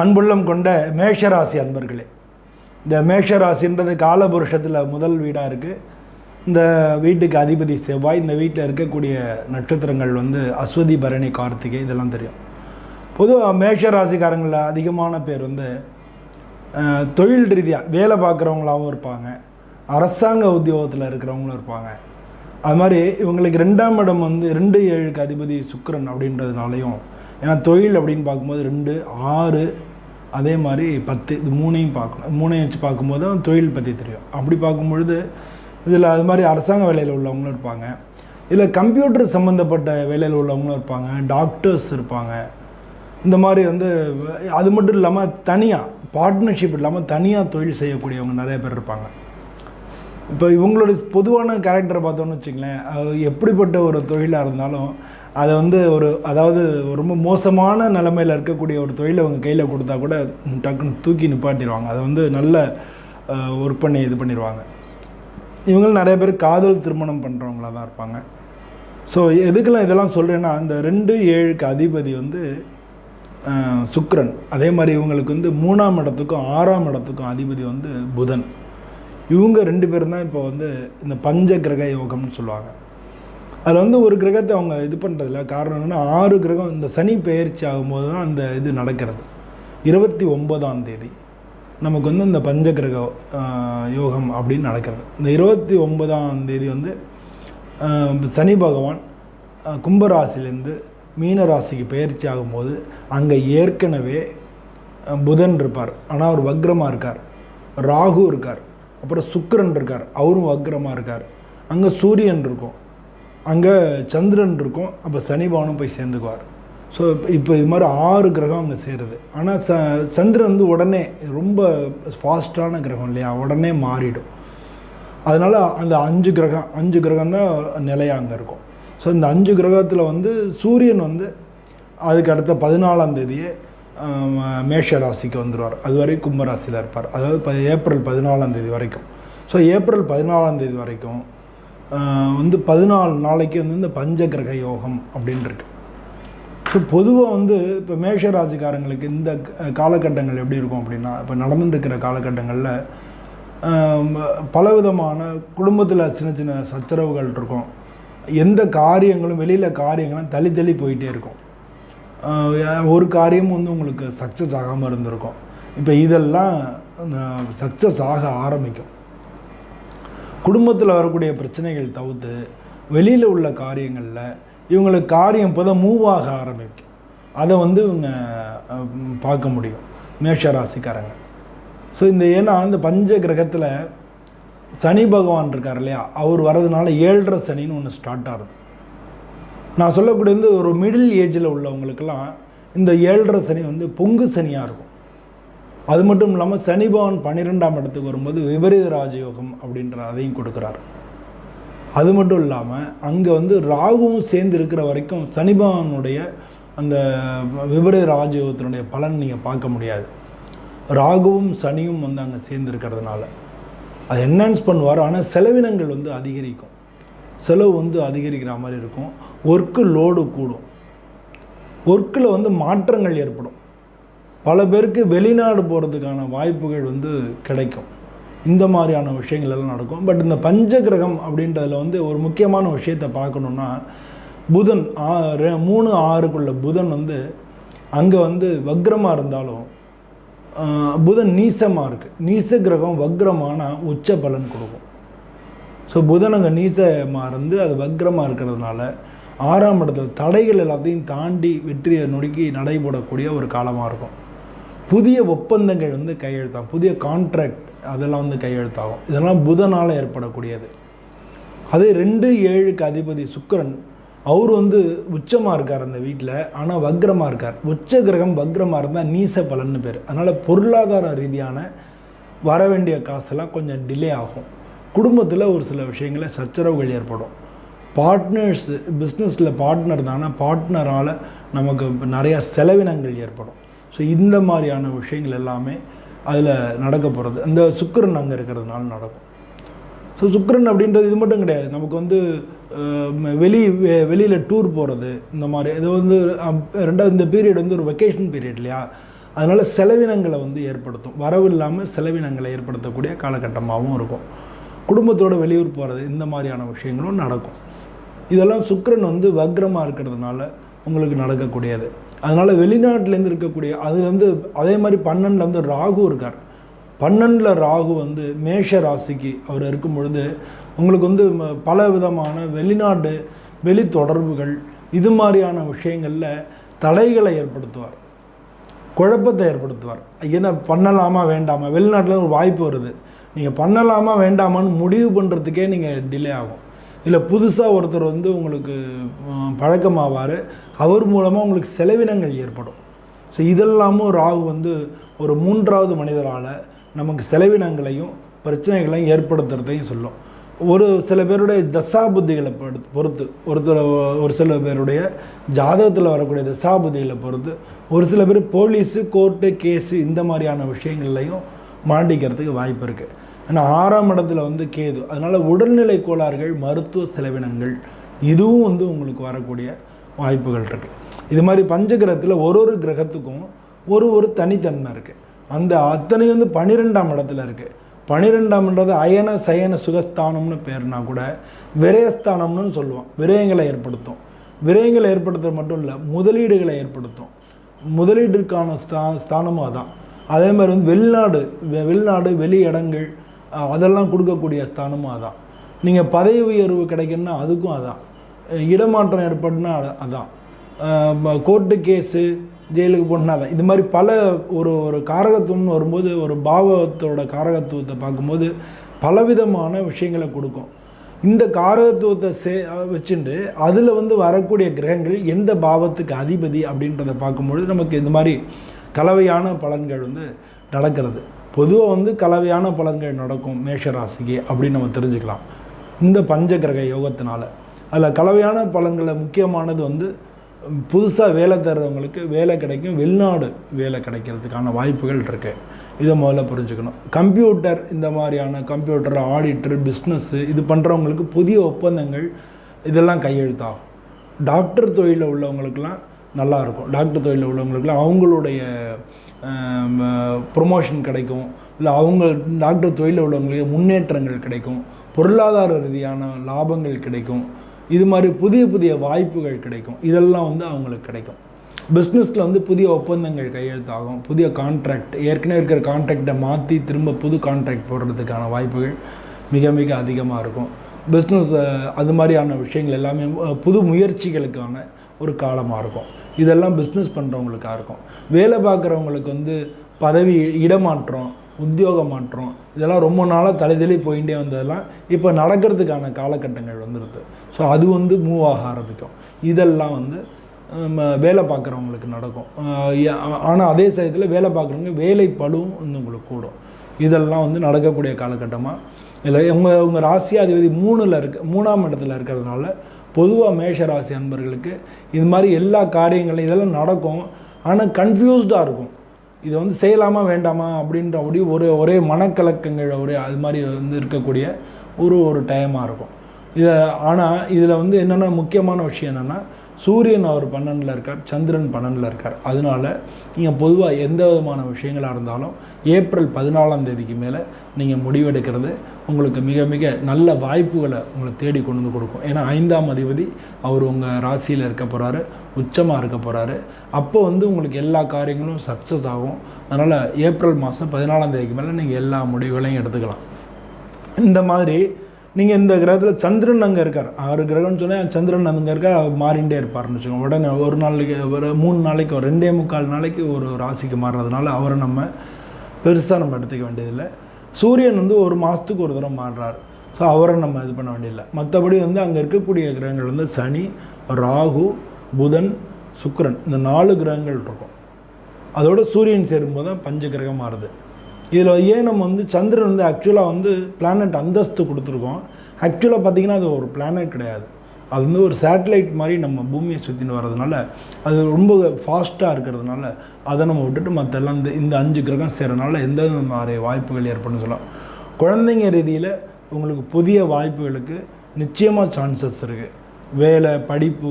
அன்புள்ளம் கொண்ட மேஷராசி அன்பர்களே இந்த மேஷராசின்றது காலபுருஷத்தில் முதல் வீடாக இருக்குது இந்த வீட்டுக்கு அதிபதி செவ்வாய் இந்த வீட்டில் இருக்கக்கூடிய நட்சத்திரங்கள் வந்து அஸ்வதி பரணி கார்த்திகை இதெல்லாம் தெரியும். பொதுவாக மேஷராசிக்காரங்களில் அதிகமான பேர் வந்து தொழில் ரீதியாக வேலை பார்க்குறவங்களாகவும் இருப்பாங்க. அரசாங்க உத்தியோகத்தில் இருக்கிறவங்களும் இருப்பாங்க. அது மாதிரி இவங்களுக்கு ரெண்டாம் இடம் வந்து ரெண்டு ஏழுக்கு அதிபதி சுக்கரன் அப்படின்றதுனாலையும் ஏன்னா தொழில் அப்படின்னு பார்க்கும்போது ரெண்டு ஆறு அதே மாதிரி பத்து இது மூணையும் பார்க்கணும். மூணையும் வச்சு பார்க்கும்போது தான் தொழில் பற்றி தெரியும். அப்படி பார்க்கும்பொழுது இதில் அது மாதிரி அரசாங்க வேலையில் உள்ளவங்களும் இருப்பாங்க. இதில் கம்ப்யூட்டர் சம்மந்தப்பட்ட வேலையில் உள்ளவங்களும் இருப்பாங்க. டாக்டர்ஸ் இருப்பாங்க. இந்த மாதிரி வந்து அது மட்டும் இல்லாமல் தனியாக பார்ட்னர்ஷிப் இல்லாமல் தனியாக தொழில் செய்யக்கூடியவங்க நிறைய பேர் இருப்பாங்க. இப்போ இவங்களோட பொதுவான கேரக்டரை பார்த்தோன்னு வச்சுங்களேன் அது எப்படிப்பட்ட ஒரு தொழிலாக இருந்தாலும் அதை வந்து ஒரு அதாவது ரொம்ப மோசமான நிலமையில் இருக்கக்கூடிய ஒரு தொழிலை அவங்க கையில் கொடுத்தா கூட டக்குன்னு தூக்கி நிப்பாட்டிடுவாங்க. அதை வந்து நல்ல ஒர்க் பண்ணி இது பண்ணிடுவாங்க. இவங்களும் நிறைய பேர் காதல் திருமணம் பண்ணுறவங்களா தான் இருப்பாங்க. ஸோ எதுக்கெல்லாம் இதெல்லாம் சொல்கிறேன்னா இந்த ரெண்டு ஏழுக்கு அதிபதி வந்து சுக்ரன் அதே மாதிரி இவங்களுக்கு வந்து மூணாம் இடத்துக்கும் ஆறாம் இடத்துக்கும் அதிபதி வந்து புதன். இவங்க ரெண்டு பேரும் தான் இப்போ வந்து இந்த பஞ்ச கிரக யோகம்னு சொல்லுவாங்க. அதில் வந்து ஒரு கிரகத்தை அவங்க இது பண்ணுறதில்ல காரணம் என்னென்னா ஆறு கிரகம் இந்த சனி பெயர்ச்சி ஆகும்போது தான் அந்த இது நடக்கிறது. இருபத்தி ஒன்பதாம் தேதி நமக்கு வந்து இந்த பஞ்ச கிரக யோகம் அப்படின்னு நடக்கிறது. இந்த இருபத்தி ஒன்பதாம் தேதி வந்து சனி பகவான் கும்பராசிலேருந்து மீன ராசிக்கு பெயர்ச்சி ஆகும்போது அங்கே ஏற்கனவே புதன் இருப்பார். ஆனால் அவர் வக்ரமாக இருக்கார். ராகு இருக்கார். அப்புறம் சுக்கரன் இருக்கார். அவரும் வக்ரமாக இருக்கார். அங்கே சூரியன் இருக்கும். அங்கே சந்திரன் இருக்கும் அப்போ சனிபானும் போய் சேர்ந்துக்குவார். ஸோ இப்போ இது மாதிரி ஆறு கிரகம் அங்கே சேருது. ஆனால் ச சந்திரன் வந்து உடனே ரொம்ப ஃபாஸ்ட்டான கிரகம் இல்லையா? உடனே மாறிடும். அதனால் அந்த அஞ்சு கிரகம் அஞ்சு கிரகம் தான் நிலையாக அங்கே இருக்கும். ஸோ இந்த அஞ்சு கிரகத்தில் வந்து சூரியன் வந்து அதுக்கு அடுத்த பதினாலாம் தேதியே மேஷ ராசிக்கு வந்துடுவார் அது வரைக்கும் கும்பராசியில் இருப்பார். அதாவது ப ஏப்ரல் பதினாலாம் தேதி வரைக்கும். ஸோ ஏப்ரல் பதினாலாம் தேதி வரைக்கும் வந்து பதினாலு நாளைக்கு வந்து இந்த பஞ்ச கிரக யோகம் அப்படின்னு ஸோ பொதுவாக வந்து இப்போ மேஷராசிக்காரங்களுக்கு இந்த க- காலகட்டங்கள் எப்படி இருக்கும் அப்படின்னா இப்போ நடந்துருக்கிற காலகட்டங்களில் பலவிதமான குடும்பத்தில் சின்ன சின்ன சச்சரவுகள் இருக்கும். எந்த காரியங்களும் வெளியில் காரியங்களும் தள்ளி தள்ளி போயிட்டே இருக்கும். ஒரு காரியமும் வந்து உங்களுக்கு சக்ஸஸ் ஆகாமல் இருந்திருக்கும். இப்போ இதெல்லாம் சக்ஸஸ் ஆக ஆரம்பிக்கும். குடும்பத்தில் வரக்கூடிய பிரச்சனைகள் தவிர்த்து வெளியில் உள்ள காரியங்களில் இவங்களுக்கு காரியம் இப்போ தான் மூவ் ஆக ஆரம்பிக்கும். அதை வந்து இவங்க பார்க்க முடியும். மேஷ ராசிக்காரங்க ஸோ இந்த ஏன்னா இந்த பஞ்ச கிரகத்தில் சனி பகவான் இருக்கார் இல்லையா? அவர் வரதுனால ஏழரை சனின்னு ஒன்று ஸ்டார்ட் ஆகுது. நான் சொல்லக்கூடியது ஒரு மிடில் ஏஜில் உள்ளவங்களுக்கெல்லாம் இந்த ஏழரை சனி வந்து பொங்கு சனியாக இருக்கும். அது மட்டும் இல்லாமல் சனி பகவான் பன்னிரெண்டாம் இடத்துக்கு வரும்போது விபரீத ராஜயோகம் அப்படின்ற அதையும் கொடுக்குறாரு. அது மட்டும் இல்லாமல் அங்கே வந்து ராகுவும் சேர்ந்து இருக்கிற வரைக்கும் சனி பகவானுடைய அந்த விபரீத ராஜயோகத்தினுடைய பலன் நீங்கள் பார்க்க முடியாது. ராகுவும் சனியும் வந்து அங்கே சேர்ந்து இருக்கிறதுனால. அது என்ஹான்ஸ் பண்ணுவார். ஆனால் செலவினங்கள் வந்து அதிகரிக்கும். செலவு வந்து அதிகரிக்கிற மாதிரி இருக்கும். ஒர்க்கு லோடு கூடும். ஒர்க்கில் வந்து மாற்றங்கள் ஏற்படும். பல பேருக்கு வெளிநாடு போகிறதுக்கான வாய்ப்புகள் வந்து கிடைக்கும். இந்த மாதிரியான விஷயங்கள் எல்லாம் நடக்கும். பட் இந்த பஞ்சகிரகம் அப்படின்றதில் வந்து ஒரு முக்கியமான விஷயத்தை பார்க்கணுன்னா புதன் ஆ- ரெ- மூணு ஆறுக்குள்ள புதன் வந்து அங்கே வந்து வக்ரமாக இருந்தாலும் புதன் நீசமாக இருக்குது நீச கிரகம் வக்ரமான உச்ச பலன் கொடுக்கும். ஸோ புதன் அங்கே நீசமாக இருந்து அது வக்ரமாக இருக்கிறதுனால ஆறாம் இடத்துல தடைகள் எல்லாத்தையும் தாண்டி வெற்றியை நொடுக்கி நடைபோடக்கூடிய ஒரு காலமாக இருக்கும். புதிய ஒப்பந்தங்கள் வந்து கையெழுத்தாகும். புதிய கான்ட்ராக்ட் அதெல்லாம் வந்து கையெழுத்தாகும். இதெல்லாம் புதனால் ஏற்படக்கூடியது. அதே ரெண்டு ஏழுக்கு அதிபதி சுக்கரன் அவர் வந்து உச்சமாக இருக்கார் அந்த வீட்டில் ஆனால் வக்ரமாக இருக்கார். உச்ச கிரகம் வக்ரமாக இருந்தால் நீச பலன்னு பேர். அதனால் பொருளாதார ரீதியான வர வேண்டிய காசெல்லாம் கொஞ்சம் டிலே ஆகும். குடும்பத்தில் ஒரு சில விஷயங்களில் சச்சரவுகள் ஏற்படும். பார்ட்னர்ஸ் பிஸ்னஸில் பார்ட்னர் தானே பார்ட்னரால் நமக்கு நிறையா செலவினங்கள் ஏற்படும். ஸோ இந்த மாதிரியான விஷயங்கள் எல்லாமே அதில் நடக்க போகிறது இந்த சுக்கரன் அங்கே இருக்கிறதுனால நடக்கும். ஸோ சுக்கரன் அப்படின்றது இது மட்டும் கிடையாது. நமக்கு வந்து வெளி வெ- வெளியில் டூர் போகிறது இந்த மாதிரி. இது வந்து ரெண்டாவது இந்த பீரியட் வந்து ஒரு வெக்கேஷன் பீரியட் இல்லையா? அதனால் செலவினங்களை வந்து ஏற்படுத்தும். வரவு இல்லாமல் செலவினங்களை ஏற்படுத்தக்கூடிய காலகட்டமாகவும் இருக்கும். குடும்பத்தோட வெளியூர் போகிறது இந்த மாதிரியான விஷயங்களும் நடக்கும். இதெல்லாம் சுக்கரன் வந்து வக்ரமாக இருக்கிறதுனால உங்களுக்கு நடக்கக்கூடியது. அதனால் வெளிநாட்டிலேருந்து இருக்கக்கூடிய அது வந்து அதே மாதிரி பன்னெண்டில் வந்து ராகு இருக்கார். பன்னெண்டில் ராகு வந்து மேஷ ராசிக்கு அவர் இருக்கும் பொழுது உங்களுக்கு வந்து பல விதமான வெளிநாடு வெளி தொடர்புகள் இது மாதிரியான விஷயங்களில் தடைகளை ஏற்படுத்துவார். குழப்பத்தை ஏற்படுத்துவார். என்ன பண்ணலாமா வேண்டாமா? வெளிநாட்டில் ஒரு வாய்ப்பு வருது. நீங்கள் பண்ணலாமா வேண்டாமான்னு முடிவு பண்ணுறதுக்கே நீங்கள் டிலே ஆகும். இல்லை புதுசாக ஒருத்தர் வந்து உங்களுக்கு பழக்கமாவார் அவர் மூலமாக உங்களுக்கு செலவினங்கள் ஏற்படும். ஸோ இதெல்லாமும் ராகு வந்து ஒரு மூன்றாவது மனிதரால் நமக்கு செலவினங்களையும் பிரச்சனைகளையும் ஏற்படுத்துறதையும் சொல்லும். ஒரு சில பேருடைய தசாபுத்திகளை பொறுத்து பொறுத்து ஒருத்தர் ஒரு சில பேருடைய ஜாதகத்தில் வரக்கூடிய தசாபுத்திகளை பொறுத்து ஒரு சில பேர் போலீஸு கோர்ட்டு கேஸு இந்த மாதிரியான விஷயங்கள்லையும் மாட்டிக்கிறதுக்கு வாய்ப்பு இருக்குது ஏன்னா ஆறாம் இடத்துல வந்து கேது. அதனால் உடல்நிலை கோளாறுகள் மருத்துவ செலவினங்கள் இதுவும் வந்து உங்களுக்கு வரக்கூடிய வாய்ப்புகள் இருக்குது இது மாதிரி பஞ்சகிரகத்தில் ஒரு ஒரு கிரகத்துக்கும் ஒரு ஒரு தனித்தன்மை இருக்குது அந்த அத்தனை வந்து பன்னிரெண்டாம் இடத்துல இருக்குது பனிரெண்டாம்ன்றது அயன சயன சுகஸ்தானம்னு பேர்னா கூட விரயஸ்தானம்னு சொல்லுவோம். விரயங்களை ஏற்படுத்தும். விரயங்களை ஏற்படுத்துறது மட்டும் இல்லை முதலீடுகளை ஏற்படுத்தும். முதலீட்டிற்கான ஸ்தா ஸ்தானமும் அதான். அதே மாதிரி வந்து வெளிநாடு வெளிநாடு வெளி இடங்கள் அதெல்லாம் கொடுக்கக்கூடிய ஸ்தானமும் அதான். நீங்கள் பதவி உயர்வு கிடைக்குன்னா அதுக்கும் அதான். இடமாற்றம் ஏற்படுனா அது- அதான். கோர்ட்டு கேஸு ஜெயிலுக்கு போனால் அதான். இது மாதிரி பல ஒரு ஒரு காரகத்துவம்னு வரும்போது ஒரு பாவத்தோட காரகத்துவத்தை பார்க்கும்போது பலவிதமான விஷயங்களை கொடுக்கும். இந்த காரகத்துவத்தை சே வச்சுட்டு அதில் வந்து வரக்கூடிய கிரகங்கள் எந்த பாவத்துக்கு அதிபதி அப்படின்றத பார்க்கும்பொழுது நமக்கு இந்த மாதிரி கலவையான பலன்கள் வந்து நடக்கிறது. பொதுவாக வந்து கலவையான பலன்கள் நடக்கும் மேஷ ராசிக்கு அப்படின்னு நம்ம தெரிஞ்சுக்கலாம். இந்த பஞ்ச கிரக யோகத்தினால. அதில் கலவையான பலன்களில் முக்கியமானது வந்து புதுசாக வேலை தர்றவங்களுக்கு வேலை கிடைக்கும் வெளிநாடு வேலை கிடைக்கிறதுக்கான வாய்ப்புகள் இருக்குது இதை முதல்ல புரிஞ்சுக்கணும். கம்ப்யூட்டர் இந்த மாதிரியான கம்ப்யூட்டர் ஆடிட்டர் பிஸ்னஸ்ஸு இது பண்ணுறவங்களுக்கு புதிய ஒப்பந்தங்கள் இதெல்லாம் கையெழுத்தாகும். டாக்டர் தொழிலில் உள்ளவங்களுக்கெல்லாம் நல்லாயிருக்கும் டாக்டர் தொழிலில் உள்ளவங்களுக்குலாம் அவங்களுடைய ப்ரொமோஷன் கிடைக்கும். இல்லை அவங்க டாக்டர் தொழிலில் உள்ளவங்களுக்கு முன்னேற்றங்கள் கிடைக்கும். பொருளாதார ரீதியான லாபங்கள் கிடைக்கும். இது மாதிரி புதிய புதிய வாய்ப்புகள் கிடைக்கும். இதெல்லாம் வந்து அவங்களுக்கு கிடைக்கும். பிஸ்னஸில் வந்து புதிய ஒப்பந்தங்கள் கையெழுத்தாகும். புதிய கான்ட்ராக்ட் ஏற்கனவே இருக்கிற கான்ட்ராக்டை மாற்றி திரும்ப புது கான்ட்ராக்ட் போடுறதுக்கான வாய்ப்புகள் மிக மிக அதிகமாக இருக்கும். பிஸ்னஸ் அது மாதிரியான விஷயங்கள் எல்லாமே புது முயற்சிகளுக்கான ஒரு காலமாக இருக்கும். இதெல்லாம் பிஸ்னஸ் பண்ணுறவங்களுக்காக இருக்கும் வேலை பார்க்குறவங்களுக்கு வந்து பதவி இடமாற்றம் உத்தியோக மாற்றம் இதெல்லாம் ரொம்ப நாளாக தலைதலி போயிட்டே வந்ததெல்லாம் இப்போ நடக்கிறதுக்கான காலகட்டங்கள் வந்துடுது ஸோ அது வந்து மூவ் ஆக ஆரம்பிக்கும். இதெல்லாம் வந்து நம்ம வேலை பார்க்குறவங்களுக்கு நடக்கும். ஆனால் அதே சமயத்தில் வேலை பார்க்குறவங்க வேலை பளுவும் வந்து உங்களுக்கு கூடும். இதெல்லாம் வந்து நடக்கக்கூடிய காலகட்டமாக இல்லை உங்கள் உங்கள் ராசியாதிபதி மூணில் இருக்க மூணாம் இடத்துல இருக்கிறதுனால பொதுவாக மேஷராசி அன்பர்களுக்கு இது மாதிரி எல்லா காரியங்களும் இதெல்லாம் நடக்கும். ஆனால் கன்ஃபியூஸ்டாக இருக்கும். இதை வந்து செய்யலாமா வேண்டாமா அப்படின்ற அப்படி ஒரு ஒரே மனக்கலக்கங்கள் ஒரே அது மாதிரி வந்து இருக்கக்கூடிய ஒரு ஒரு டைமாக இருக்கும். இதை ஆனால் இதில் வந்து என்னென்ன முக்கியமான விஷயம் என்னென்னா சூரியன் அவர் பன்னெண்டில் இருக்கார் சந்திரன் பன்னெண்டில் இருக்கார். அதனால நீங்கள் பொதுவாக எந்த விதமான விஷயங்களாக இருந்தாலும் ஏப்ரல் பதினாலாம் தேதிக்கு மேலே நீங்கள் முடிவெடுக்கிறது உங்களுக்கு மிக மிக நல்ல வாய்ப்புகளை உங்களை தேடி கொண்டு வந்து கொடுக்கும். ஏன்னா ஐந்தாம் அதிபதி அவர் உங்கள் ராசியில் இருக்க போகிறாரு உச்சமாக இருக்க போகிறாரு அப்போ வந்து உங்களுக்கு எல்லா காரியங்களும் சக்ஸஸ் ஆகும். அதனால் ஏப்ரல் மாதம் பதினாலாம் தேதிக்கு மேலே நீங்கள் எல்லா முடிவுகளையும் எடுத்துக்கலாம். இந்த மாதிரி நீங்கள் இந்த கிரகத்தில் சந்திரன் அங்கே இருக்கார். ஆறு கிரகம்னு சொன்னால் சந்திரன் அங்கே இருக்கார் அவர் மாறிண்டே இருப்பார்னு வச்சுக்கோங்க. உடனே ஒரு நாளைக்கு ஒரு மூணு நாளைக்கு ஒரு ரெண்டே முக்கால் நாளைக்கு ஒரு ராசிக்கு மாறுறதுனால அவரை நம்ம பெருசாக நம்ம எடுத்துக்க வேண்டியதில்லை. சூரியன் வந்து ஒரு மாதத்துக்கு ஒரு தடவை மாறுறாரு. ஸோ அவரை நம்ம இது பண்ண வேண்டியதில்லை. மற்றபடி வந்து அங்கே இருக்கக்கூடிய கிரகங்கள் வந்து சனி ராகு புதன் சுக்கரன். இந்த நாலு கிரகங்கள் இருக்கும். அதோட சூரியன் சேரும்போது தான் பஞ்ச கிரகம் மாறுது. இதில் ஏன் நம்ம வந்து சந்திரன் வந்து ஆக்சுவலாக வந்து பிளானட் அந்தஸ்து கொடுத்துருக்கோம்? ஆக்சுவலாக பார்த்தீங்கன்னா அது ஒரு பிளானட் கிடையாது. அது வந்து ஒரு சேட்டலைட் மாதிரி நம்ம பூமியை சுற்றின்னு வர்றதுனால அது ரொம்ப ஃபாஸ்ட்டாக இருக்கிறதுனால அதை நம்ம விட்டுட்டு மற்ற எல்லாம் இந்த இந்த அஞ்சு கிரகம் சேரனால எந்த மாதிரி வாய்ப்புகள் ஏற்படும்னு சொல்லலாம். குழந்தைங்க ரீதியில் உங்களுக்கு புதிய வாய்ப்புகளுக்கு நிச்சயமாக சான்சஸ் இருக்குது வேலை படிப்பு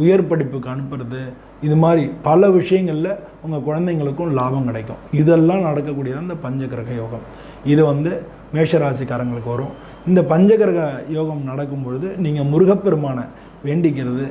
உயர் படிப்புக்கு அனுப்புறது இது மாதிரி பல விஷயங்களில் உங்கள் குழந்தைங்களுக்கும் லாபம் கிடைக்கும். இதெல்லாம் நடக்கக்கூடியது இந்த பஞ்சகிரக யோகம். இது வந்து மேஷராசிக்காரங்களுக்கு வரும். இந்த பஞ்சகிரக யோகம் நடக்கும் பொழுது நீங்கள் முருகப்பெருமானை வேண்டிக்கிறது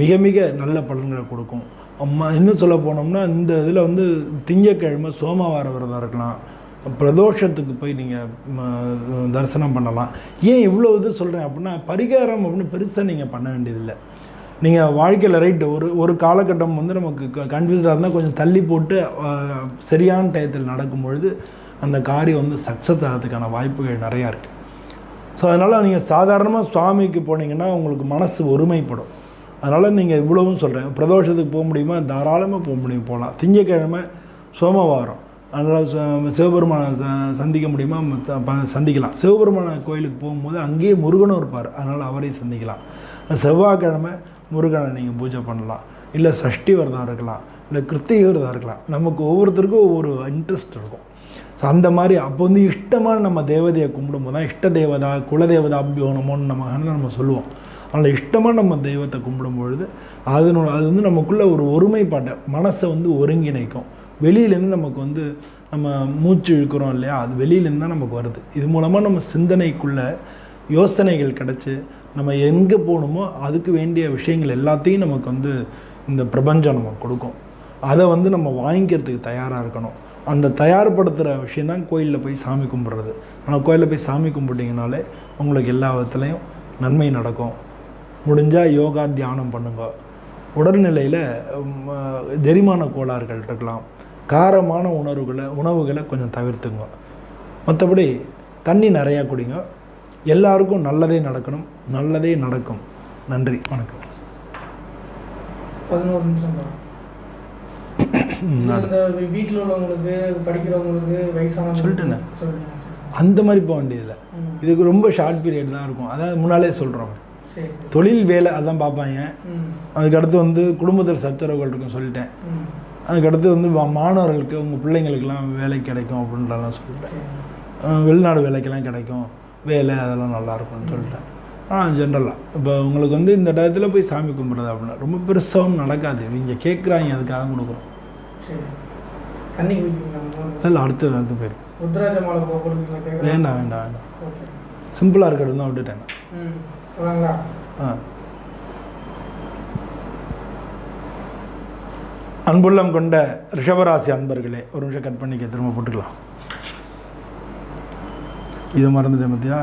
மிக மிக நல்ல பலன்களை கொடுக்கும். அம்மா இன்னும் சொல்ல போனோம்னா இந்த இதில் வந்து திங்கக்கிழமை சோமவார விரதம் இருக்கலாம். பிரதோஷத்துக்கு போய் நீங்கள் தரிசனம் பண்ணலாம். ஏன் இவ்வளோ இது சொல்கிறேன் அப்படின்னா பரிகாரம் அப்படின்னு பெருசாக நீங்கள் பண்ண வேண்டியதில்லை. நீங்கள் வாழ்க்கையில் ரைட்டு ஒரு ஒரு காலகட்டம் வந்து நமக்கு கன்ஃபியூஸ்டாக இருந்தால் கொஞ்சம் தள்ளி போட்டு சரியான டயத்தில் நடக்கும் பொழுது அந்த காரியம் வந்து சக்ஸஸ் ஆகிறதுக்கான வாய்ப்புகள் நிறையா இருக்குது ஸோ அதனால் நீங்கள் சாதாரணமாக சுவாமிக்கு போனீங்கன்னா உங்களுக்கு மனசு ஒருமைப்படும். அதனால் நீங்கள் இவ்வளவும் சொல்கிறேன் பிரதோஷத்துக்கு போக முடியுமா? தாராளமாக போக முடியும். போகலாம். திங்கக்கிழமை சோமவாரம். அதனால் ச- சிவபெருமானை சந்திக்க முடியுமா? ப- சந்திக்கலாம். சிவபெருமான கோயிலுக்கு போகும்போது அங்கேயே முருகனும் இருப்பார். அதனால் அவரையும் சந்திக்கலாம். செவ்வாய்க்கிழமை முருகனை நீங்கள் பூஜை பண்ணலாம். இல்லை சஷ்டி விரதம் இருக்கலாம். இல்லை கிருத்திகை விரதம் இருக்கலாம். நமக்கு ஒவ்வொருத்தருக்கும் ஒவ்வொரு இன்ட்ரெஸ்ட் இருக்கும். ஸோ அந்த மாதிரி அப்போ வந்து இஷ்டமான நம்ம தேவதையை கும்பிடும்போது தான் இஷ்ட தேவதா குலதேவதா அபியோனமோன்னு நம்ம நம்ம சொல்லுவோம். அதனால் இஷ்டமாக நம்ம தெய்வத்தை கும்பிடும்பொழுது அதனோட அது வந்து நமக்குள்ளே ஒரு ஒருமைப்பாட்டை மனசை வந்து ஒருங்கிணைக்கும். வெளியிலேருந்து நமக்கு வந்து நம்ம மூச்சு இழுக்கிறோம் இல்லையா? அது வெளியிலேருந்து தான் நமக்கு வருது. இது மூலமாக நம்ம சிந்தனைக்குள்ள யோசனைகள் கிடச்சி நம்ம எங்கே போகணுமோ அதுக்கு வேண்டிய விஷயங்கள் எல்லாத்தையும் நமக்கு வந்து இந்த பிரபஞ்சம் நமக்கு கொடுக்கும். அதை வந்து நம்ம வாங்கிக்கிறதுக்கு தயாராக இருக்கணும். அந்த தயார்படுத்துகிற விஷயந்தான் கோயிலில் போய் சாமி கும்பிட்றது. ஆனால் கோயிலில் போய் சாமி கும்பிட்டிங்கனாலே உங்களுக்கு எல்லா விதத்துலேயும் நன்மை நடக்கும். முடிஞ்சால் யோகா தியானம் பண்ணுங்க. உடல்நிலையில் ஜெரிமான கோளாறுகள் இருக்கலாம். காரமான உணர்வுகளை உணவுகளை கொஞ்சம் தவிர்த்துங்க. மற்றபடி தண்ணி நிறையா குடிங்க. எல்லாருக்கும் நல்லதே நடக்கணும். நல்லதே நடக்கும். நன்றி. வணக்கம். பதினோரு நிமிஷம். வீட்டில் உள்ளவங்களுக்கு படிக்கிறவங்களுக்கு சொல்லிட்டேனே. சொல்லுங்க அந்த மாதிரி போக வேண்டியதில்லை. இதுக்கு ரொம்ப ஷார்ட் பீரியட் தான் இருக்கும். அதாவது முன்னாலே சொல்கிறோம் தொழில் வேலை அதான் பார்ப்பாங்க. அதுக்கடுத்து வந்து குடும்பத்தில் சச்சரவுகள் இருக்கும் சொல்லிட்டேன். அதுக்கடுத்து வந்து மாணவர்களுக்கு உங்கள் பிள்ளைங்களுக்கெல்லாம் வேலை கிடைக்கும் அப்படின்றலாம் சொல்லிட்டேன். வெளிநாடு வேலைக்கெல்லாம் கிடைக்கும். வேலை அதெல்லாம் நல்லா இருக்கும்னு சொல்லிட்டேன். ஆ ஜென்ரலாக இப்போ உங்களுக்கு வந்து இந்த டயத்தில் போய் சாமி கும்பிட்றது அப்படின்னா ரொம்ப பெருசாகவும் நடக்காது. இவங்க கேட்குறாங்க அதுக்காக கொடுக்குறோம். இல்லை அடுத்து அடுத்து போயிடும். வேண்டாம் வேண்டாம் வேண்டாம். சிம்பிளாக இருக்கிறது தான் சொல்லுங்களா? ஆ. அன்புள்ளம் கொண்ட ரிஷபராசி அன்பர்களே ஒரு நிமிஷம் கட் பண்ணிக்க திரும்ப போட்டுக்கலாம். இது மறந்துட்டேன் பத்தியா?